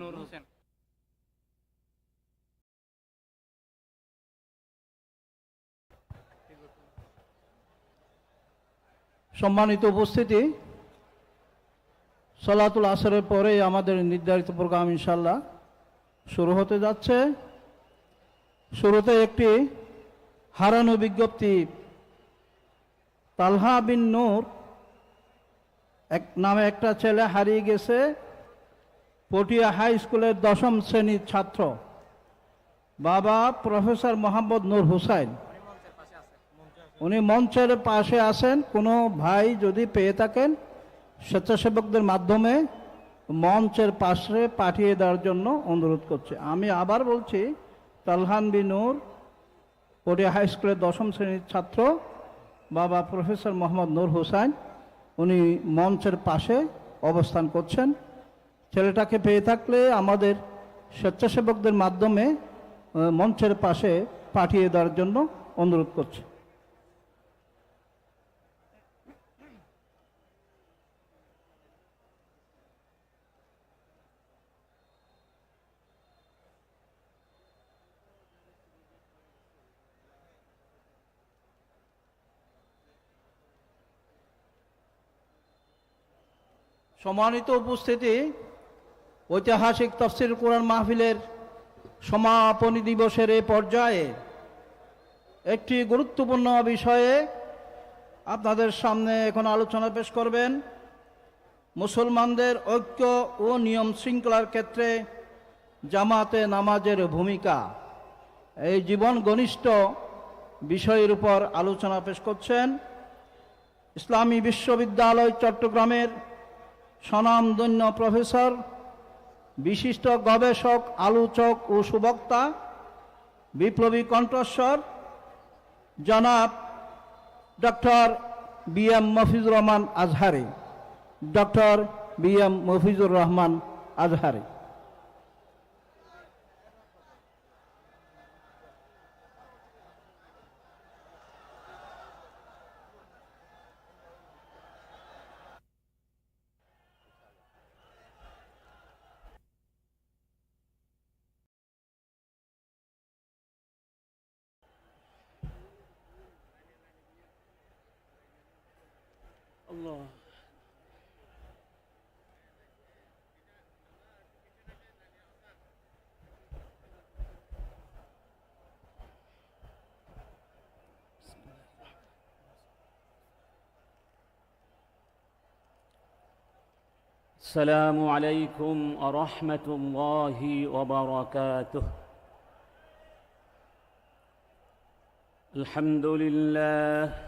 নূর হোসেন সম্মানিত উপস্থিতি সলাতুল আসরের পরে আমাদের নির্ধারিত প্রোগ্রাম ইনশাল্লাহ শুরু হতে যাচ্ছে। শুরুতে একটি হারানো বিজ্ঞপ্তি তালহা বিন নূর এক নামে একটা ছেলে হারিয়ে গেছে। পটিয়া হাই স্কুলের দশম শ্রেণির ছাত্র, বাবা প্রফেসর মোহাম্মদ নূর হুসাইন। উনি মঞ্চের পাশে আছেন। কোনো ভাই যদি পেয়ে থাকেন স্বেচ্ছাসেবকদের মাধ্যমে মঞ্চের পাশে পাঠিয়ে দেওয়ার জন্য অনুরোধ করছে। আমি আবার বলছি, তালহান বিনুর পটিয়া হাই স্কুলের দশম শ্রেণির ছাত্র, বাবা প্রফেসর মোহাম্মদ নূর হুসাইন, উনি মঞ্চের পাশে অবস্থান করছেন। ছেলেটাকে পেয়ে থাকলে আমাদের স্বেচ্ছাসেবকদের মাধ্যমে মঞ্চের পাশে পাঠিয়ে দেওয়ার জন্য অনুরোধ করছে। সম্মানিত উপস্থিতি ঐতিহাসিক তফসিল কোরআন মাহফিলের সমাপনী দিবসের এই পর্যায়ে একটি গুরুত্বপূর্ণ বিষয়ে আপনাদের সামনে এখন আলোচনা পেশ করবেন। মুসলমানদের ঐক্য ও নিয়ম শৃঙ্খলার ক্ষেত্রে জামাতে নামাজের ভূমিকা। এই জীবন ঘনিষ্ঠ বিষয়ের উপর আলোচনা পেশ করছেন ইসলামী বিশ্ববিদ্যালয় চট্টগ্রামের স্বনামধন্য প্রফেসর বিশিষ্ট গবেষক, আলোচক ও সুবক্তা, বিপ্লবী কণ্ঠস্বর, জনাব doctor B M Mafizur Rahman Azhari, doctor B M Mafizur Rahman Azhari. الله. السلام عليكم ورحمة الله وبركاته الحمد لله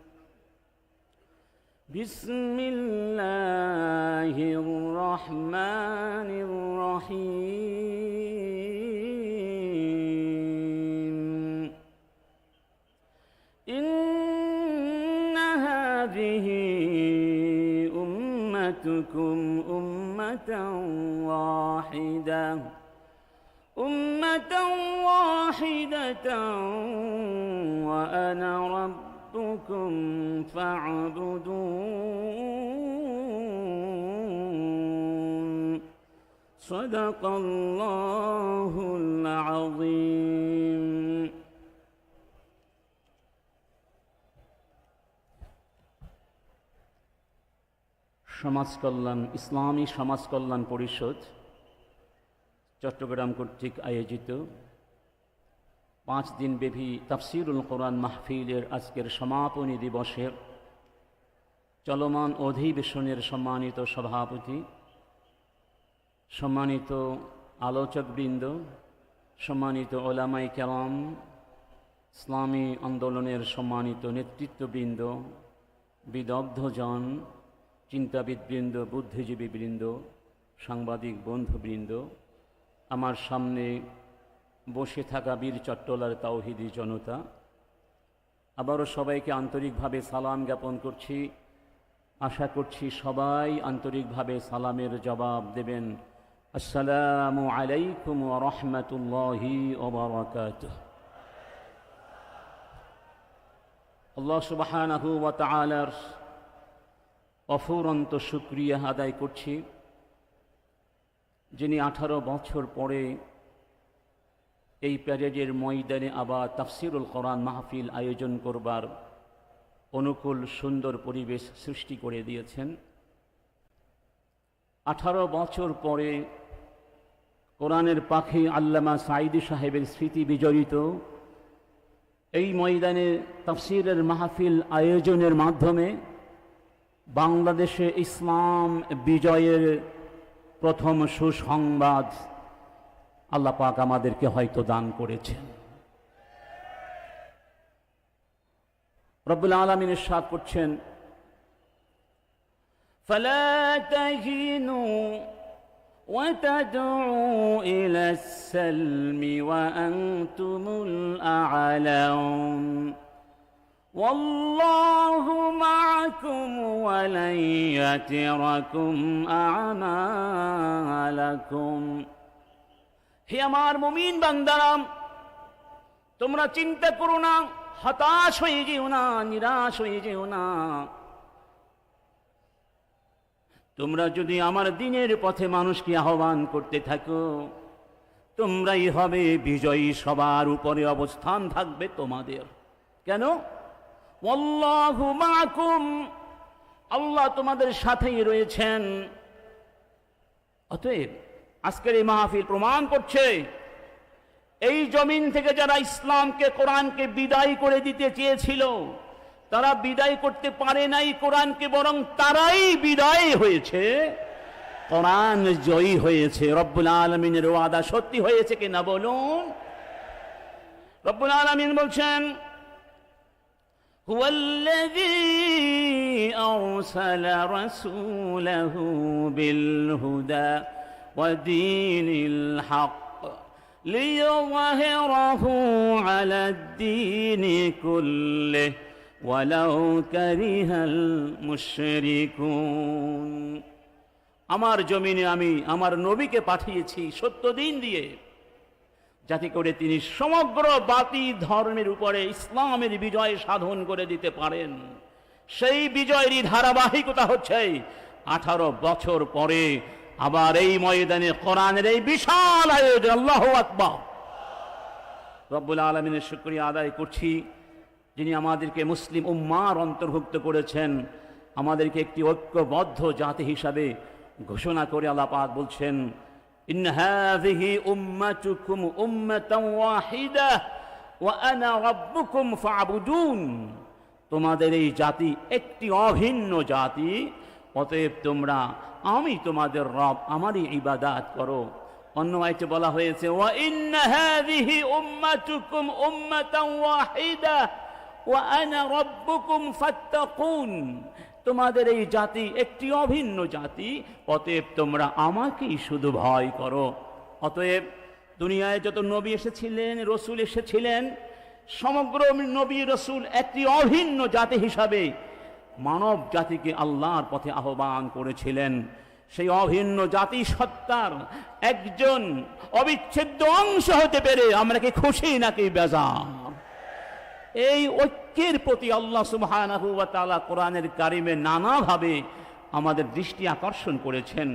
بسم الله الرحمن الرحيم. إن هذه أمتكم أمة واحدة أمة واحدة وأنا ربكم فاعبدون صدق الله العظيم সমাজ কল্যাণ ইসলামী সমাজ কল্যাণ পরিষদ চট্টগ্রাম কর্তৃক আয়োজিত পাঁচ দিন দিনব্যাপী তাফসিরুল কোরআন মাহফিলের আজকের সমাপনী দিবসের চলমান অধিবেশনের সম্মানিত সভাপতি, সম্মানিত আলোচকবৃন্দ, সম্মানিত ওলামাই কেরাম, ইসলামী আন্দোলনের সম্মানিত নেতৃত্ববৃন্দ, বিদগ্ধজন, চিন্তাবিদবৃন্দ, বুদ্ধিজীবীবৃন্দ, সাংবাদিক বন্ধুবৃন্দ, আমার সামনে বসে থাকা বীর চট্টলার তাওহিদি জনতা। আবারও সবাইকে আন্তরিকভাবে সালাম জ্ঞাপন করছি। আশা করছি সবাই আন্তরিকভাবে সালামের জবাব দেবেন। আসসালামু আলাইকুম রহমতুল্লাহি আল্লাহ ওয়া অফুরন্ত শুক্রিয়া আদায় করছি, যিনি আঠারো বছর পরে এই প্যারেডের ময়দানে আবার তাফসিরুল কোরআন মাহফিল আয়োজন করবার অনুকূল সুন্দর পরিবেশ সৃষ্টি করে দিয়েছেন। আঠারো বছর পরে কোরআনের পাখি আল্লামা সাইদি সাহেবের স্মৃতি বিজড়িত। এই ময়দানে তাফসিরের মাহফিল আয়োজনের মাধ্যমে বাংলাদেশে ইসলাম বিজয়ের প্রথম সুসংবাদ আল্লাহ পাক আমাদেরকে হয়তো দান করেছেন রব্বুল আলমিনের সাথ করছেন فلا تهنوا وتدعوا إلى السلم وأنتم الأعلون والله معكم ولن يتركم أعمالكم হে আমার মুমিন বান্দারাম, তোমরা চিন্তা করো না, হতাশ হয়ে যেও না, নিরাশ হয়ে যেও না। তোমরা যদি আমার দিনের পথে মানুষকে আহ্বান করতে থাকো, তোমরাই হবে বিজয়ী, সবার উপরে অবস্থান থাকবে তোমাদের। কেন? আল্লাহ তোমাদের সাথেই রয়েছেন। অতএব আজকের এই মাহফিল প্রমাণ করছে এই জমিন থেকে যারা ইসলামকে কোরআনকে বিদায় করে দিতে চেয়েছিল তারা বিদায় করতে পারে নাই কোরআনকে বরং তারাই বিদায় হয়েছে কোরআন জয়ী হয়েছে রব্বুল আলমিনের ওয়াদা সত্যি হয়েছে কিনা বলুন রব্বুল আলমিন বলছেন هو الذي أرسل رسوله بالهدى ودين الحق ليظهره على الدين كله ولو كره المشركون আমার জমিনে আমি আমার নবীকে পাঠিয়েছি সত্য দিন দিয়ে যাতে করে তিনি সমগ্র বাতি ধর্মের উপরে ইসলামের বিজয় সাধন করে দিতে পারেন সেই বিজয়েরই ধারাবাহিকতা হচ্ছে আঠারো বছর পরে আবার এই ময়দানে কোরআনের এই বিশাল আয়োজন আল্লাহ আকবর রব্বুল আলমিনের শুক্রিয়া আদায় করছি যিনি আমাদেরকে মুসলিম উম্মার অন্তর্ভুক্ত করেছেন আমাদেরকে একটি ঐক্যবদ্ধ জাতি হিসাবে ঘোষণা করে আল্লাহ পাক বলছেন إن هذه أمتكم أمة واحدة وأنا ربكم فاعبدون তোমাদের এই জাতি একটি অভিন্ন জাতি অতএব তোমরা, আমি তোমাদের রব, আমারই ইবাদাত করো। অন্য আইতে বলা হয়েছে, ওয়া ওয়া তোমাদের এই জাতি একটি অভিন্ন জাতি, অতএব তোমরা আমাকেই শুধু ভয় করো। অতএব দুনিয়ায় যত নবী এসেছিলেন, রসুল এসেছিলেন, সমগ্র নবী রসুল একটি অভিন্ন জাতি হিসাবে মানব জাতিকে আল্লাহর পথে আহ্বান করেছিলেন। সেই অভিন্ন জাতি সত্তার একজন অবিচ্ছেদ্য অংশ হতে পেরে আমরা কি খুশি নাকি বেজার? এই ঐক্যের প্রতি আল্লাহ সুবহানাহু ওয়া তাআলা কোরআনের কারিমে নানাভাবে আমাদের দৃষ্টি আকর্ষণ করেছেন।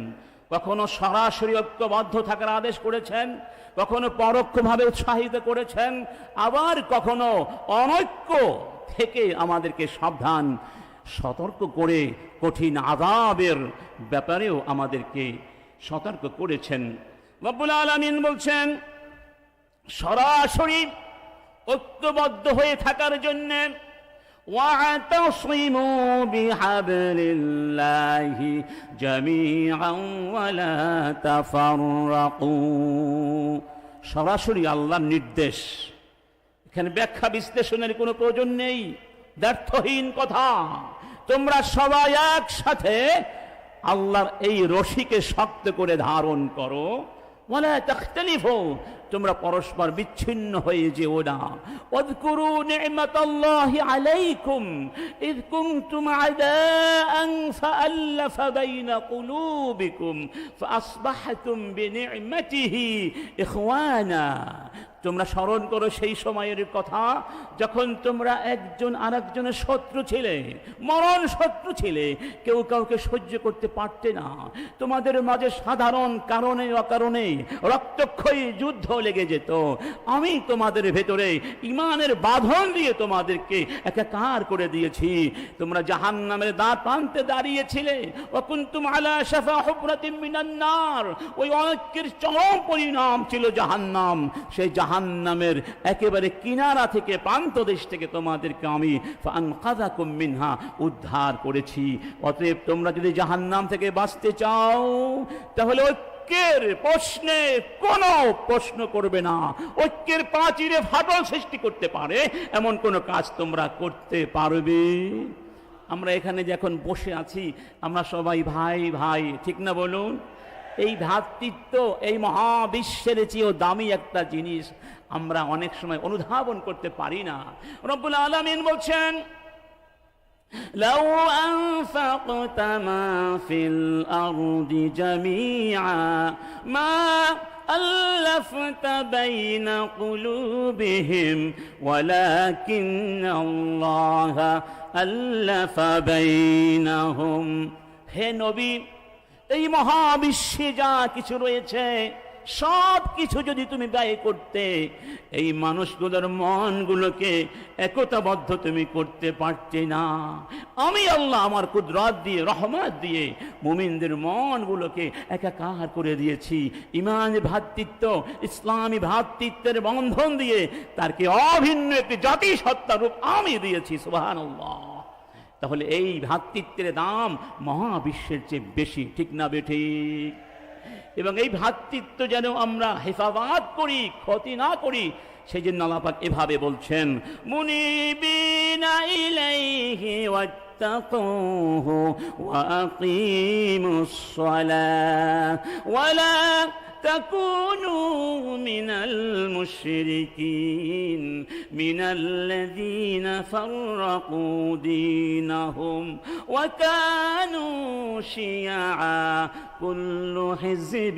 কখনো সরাসরি ঐক্যবদ্ধ থাকার আদেশ করেছেন, কখনো পরোক্ষভাবে উৎসাহিত করেছেন, আবার কখনো অনৈক্য থেকে আমাদেরকে সাবধান সতর্ক করে কঠিন আদাবের ব্যাপারেও আমাদেরকে সতর্ক করেছেন রব্বুল আলমিন বলছেন সরাসরি ঐক্যবদ্ধ হয়ে থাকার জন্য واعتصموا بحبل الله جميعا ولا تفرقوا সরাসরি আল্লাহর নির্দেশ এখানে ব্যাখ্যা বিশ্লেষণের কোনো প্রয়োজন নেই ব্যর্থহীন কথা। তোমরা সবাই একসাথে আল্লাহর এই রশিকে শক্ত করে ধারণ করো। ওয়ালা তাখতালিফু, তোমরা পরস্পর বিচ্ছিন্ন হয়ে যেও না। ওয়াذকুরু নি'মাতাল্লাহি আলাইকুম ইয কুনতুম আদাআন ফাআল্লাফ বাইনা কুলুবিকুম, ফাআসবাহতুম বিনি'মাতিহি ইখওয়ানা। তোমরা স্মরণ করো সেই সময়ের কথা, যখন তোমরা একজন আরেকজনের শত্রু ছিলে, মরণ শত্রু ছিলে, কেউ কাউকে সহ্য করতে পারতে না। তোমাদের মাঝে সাধারণ কারণে, অকারণে রক্তক্ষয়ী যুদ্ধ লেগে যেত। আমি তোমাদের ভেতরে ইমানের বাঁধন দিয়ে তোমাদেরকে একাকার করে দিয়েছি। তোমরা জাহান নামের দাঁত প্রান্তে দাঁড়িয়েছিলে। ওই অনেকের চরম পরিণাম ছিল জাহান্নাম। সেই জাহান্নামের একেবারে কিনারা থেকে প্রান্ত দেশ থেকে তোমাদেরকে আমি মিনহা উদ্ধার করেছি। অতএব তোমরা যদি জাহান্নাম থেকে বাঁচতে চাও, তাহলে ঐক্যের প্রশ্নে কোনো প্রশ্ন করবে না। ঐক্যের প্রাচীরে ফাটল সৃষ্টি করতে পারে, এমন কোনো কাজ তোমরা করতে পারবে। আমরা এখানে যখন বসে আছি, আমরা সবাই ভাই ভাই, ঠিক না বলুন? এই ভ্রাতৃত্ব এই মহাবিশ্বের চেয়েও দামি একটা জিনিস আমরা অনেক সময় অনুধাবন করতে পারি না রব্বুল আলমিন বলছেন لو أنفقت ما في الأرض جميعا ما ألفت بين قلوبهم ولكن الله ألف بينهم হে নবী এই মহাবিশ্বে যা কিছু রয়েছে, সব কিছু যদি তুমি ব্যয় করতে, এই মানুষগুলোর মনগুলোকে একতাবদ্ধ তুমি করতে পারতে না। আমি আল্লাহ আমার কুদরত দিয়ে, রহমত দিয়ে মুমিনদের মনগুলোকে একাকার করে দিয়েছি। ইমান ভ্রাতৃত্ব ইসলামী ভ্রাতৃত্বের বন্ধন দিয়ে তারকে অভিন্ন একটি জাতি সত্তার রূপ আমি দিয়েছি সুবাহান তাহলে এই ভ্রাতৃত্বের দাম মহাবিশ্বের চেয়ে বেশি, ঠিক না বেঠি এবং এই ভ্রাতৃত্ব যেন আমরা হেফাবাদ করি, ক্ষতি না করি সেই জন্য আলাপাক এভাবে বলছেন, মুনিবিনা ইলাইহি ওয়ালা تكونوا من المشركين من الذين فرقوا دينهم وكانوا شيعا. كل حزب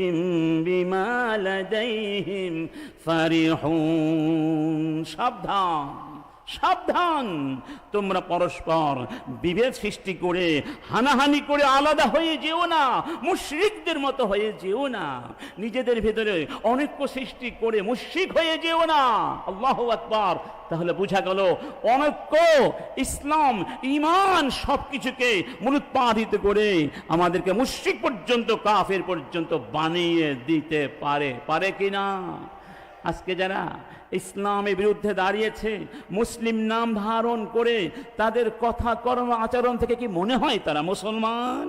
بما لديهم فرحون. شبعان সাবধান। তোমরা পরস্পর বিভেদ সৃষ্টি করে, হানাহানি করে আলাদা হয়ে যেও না, মুশ্রিকদের মতো হয়ে যেও না, নিজেদের ভেতরে অনৈক্য সৃষ্টি করে মুশ্রিক হয়ে যেও না। আল্লাহ আকবার। তাহলে বোঝা গেল, অনৈক্য, ইসলাম ইমান সব কিছুকে মূলোৎপাদিত করে আমাদেরকে মুশ্রিক পর্যন্ত, কাফের পর্যন্ত বানিয়ে দিতে পারে। পারে কিনা আজকে যারা ইসলামের বিরুদ্ধে দাঁড়িয়েছে, মুসলিম নাম ধারণ করে তাদের কথা কর্ম আচরণ থেকে কি মনে হয় তারা মুসলমান?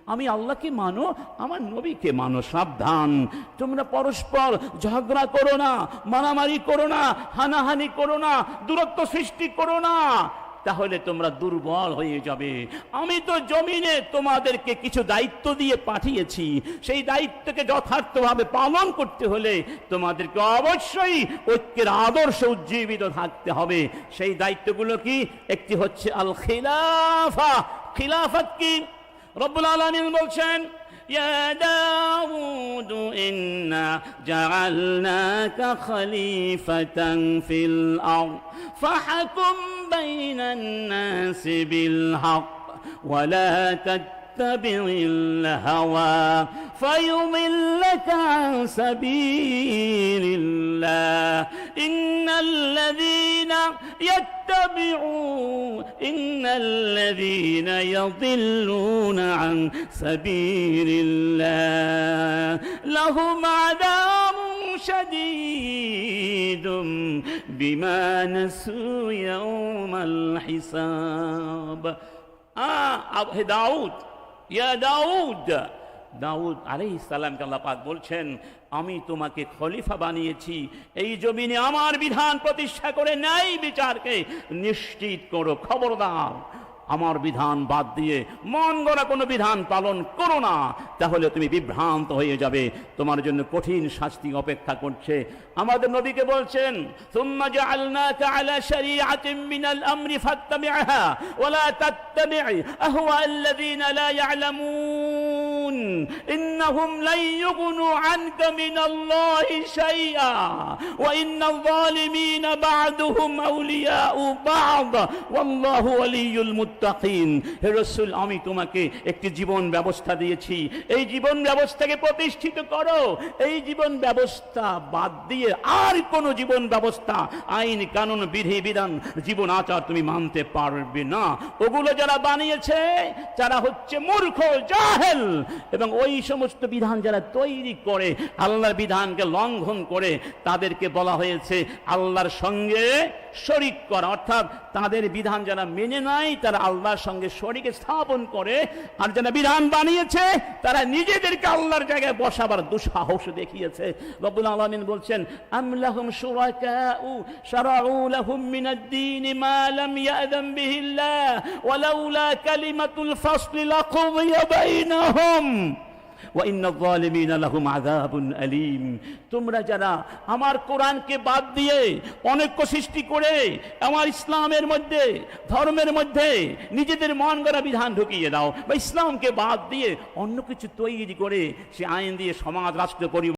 আমি আল্লাহকে মানো, আমার নবীকে মানো, সাবধান। তোমরা পরস্পর ঝগড়া করো না, মারামারি করো না, হানাহানি করো না, দূরত্ব সৃষ্টি করো না, তাহলে তোমরা দুর্বল হয়ে যাবে। আমি তো জমিনে তোমাদেরকে কিছু দায়িত্ব দিয়ে পাঠিয়েছি। সেই দায়িত্বকে যথার্থভাবে পালন করতে হলে তোমাদেরকে অবশ্যই ঐক্যের আদর্শ উজ্জীবিত থাকতে হবে। সেই দায়িত্বগুলো কি? একটি হচ্ছে আল খিলাফা খিলাফত কি? رب العالمين بلشان يا داود إنا جعلناك خليفة في الأرض فحكم بين الناس بالحق ولا تتبع تتبع الهوى فيضلك عن سبيل الله. إن الذين يتبعون إن الذين يضلون عن سبيل الله. لهم عذاب شديد بما نسوا يوم الحساب. آه أبو داود. ইয়া দাউদ। দাউদ আলি ইসালামকে আল্লাপাক বলছেন, আমি তোমাকে খলিফা বানিয়েছি। এই জমিনে আমার বিধান প্রতিষ্ঠা করে ন্যায় বিচারকে নিশ্চিত করো। খবরদার আমার বিধান বাদ দিয়ে মন গড়া কোনো বিধান পালন করো না। তাহলে তুমি বিভ্রান্ত হয়ে যাবে। তোমার জন্য কঠিন শাস্তি অপেক্ষা করছে। আমাদের নবীকে বলছেন, সুম্মা জাআলনাকা আলা শারিআতিন লা ইয়া'লামুন। ইন্নাহুম লাই ইউগনু আনকা মিনাল্লাহি শাইআ ওয়া ইন্নাল হে রাসূল, আমি তোমাকে একটি জীবন ব্যবস্থা দিয়েছি। এই জীবন ব্যবস্থাকে প্রতিষ্ঠিত করো। এই জীবন ব্যবস্থা বাদ দিয়ে আর কোন জীবন ব্যবস্থা, আইন, কানুন, বিধি, বিধান, জীবন আচার তুমি মানতে পারবে না। ওগুলো যারা বানিয়েছে, তারা হচ্ছে মূর্খ, জাহেল। এবং ওই সমস্ত বিধান যারা তৈরি করে, আল্লাহর বিধানকে লঙ্ঘন করে, তাদেরকে বলা হয়েছে আল্লাহর সঙ্গে শরিক করা অর্থাৎ তাদের বিধান যারা মেনে নাই তারা আল্লাহর সঙ্গে শরিক স্থাপন করে আর যারা বিধান বানিয়েছে তারা নিজেদেরকে আল্লাহর জায়গায় বসাবার দুঃসাহস দেখিয়েছে রব্বুল আলামিন বলছেন আমলাহুম শুরাকাউ শারাউ লাহুম মিনাদ-দীন মা লাম ইয়াযান বিহিল্লাহ ওয়ালাউলা কালিমাতুল ফাসলি লাকুদিয়া বাইনাহুম وإن الظالمين তোমরা যারা আমার কোরআনকে বাদ দিয়ে অনেক সৃষ্টি করে আমার ইসলামের মধ্যে, ধর্মের মধ্যে নিজেদের মন গড়া বিধান ঢুকিয়ে দাও, বা ইসলামকে বাদ দিয়ে অন্য কিছু তৈরি করে সে আইন দিয়ে সমাজ রাষ্ট্র পরি